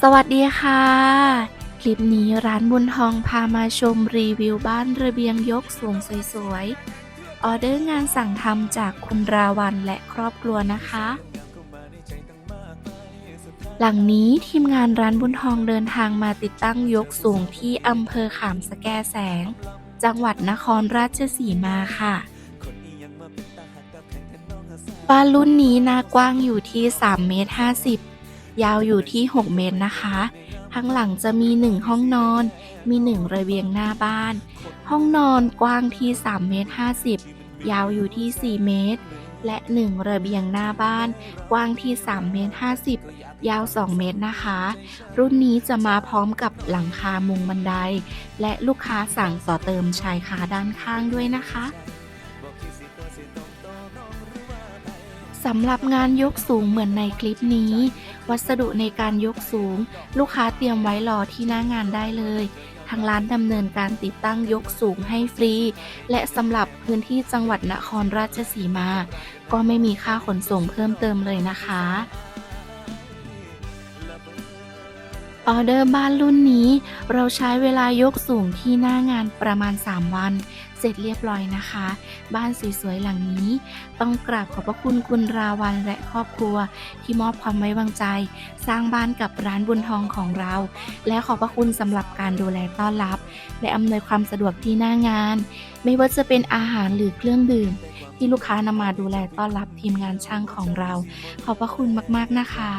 สวัสดีค่ะ คลิปนี้ร้านบุญทองพามาชมรีวิวบ้านระเบียงยกสูงสวยๆ ออเดอร์งานสั่งทำจากคุณราวันและครอบครัวนะคะ หลังนี้ทีมงานร้านบุญทองเดินทางมาติดตั้งยกสูงที่อำเภอขามสแกแสง จังหวัดนครราชสีมาค่ะบ้านรุ่นนี้หน้ากว้างอยู่ที่3เมตร50 ยาวอยู่ที่ 6 เมตรนะคะ ข้างหลังจะมี 1 ห้องนอน มี 1 ระเบียงหน้าบ้าน ห้องนอนกว้างที่ 3 เมตร 50 ยาวอยู่ที่ 4 เมตร และ 1 ระเบียงหน้าบ้าน กว้างที่ 3 เมตร 50 ยาว 2 เมตรนะคะ รุ่นนี้จะมาพร้อมกับหลังคามุงบันได และลูกค้าสั่งต่อเติมชายคาด้านข้างด้วยนะคะ สำหรับงานยกสูงเหมือนในคลิปนี้ วัสดุในการยกสูง ลูกค้าเตรียมไว้รอที่หน้างานได้เลย ทางร้านดำเนินการติดตั้งยกสูงให้ฟรี และสำหรับพื้นที่จังหวัดนครราชสีมา ก็ไม่มีค่าขนส่งเพิ่มเติมเลยนะคะ ออเดอร์บ้านรุ่นนี้ เราใช้เวลายกสูงที่หน้างานประมาณ 3 วัน เสร็จเรียบร้อยนะคะ บ้านสวยๆหลังนี้ ต้องกราบขอบพระคุณคุณราวันและครอบครัว ที่มอบความไว้วางใจ สร้างบ้านกับร้านบุญทองของเรา และขอบพระคุณสำหรับการดูแลต้อนรับ และอำนวยความสะดวกที่หน้างาน ไม่ว่าจะเป็นอาหารหรือเครื่องดื่ม ที่ลูกค้านำมาดูแลต้อนรับทีมงานช่างของเรา ขอบพระคุณมากๆนะคะ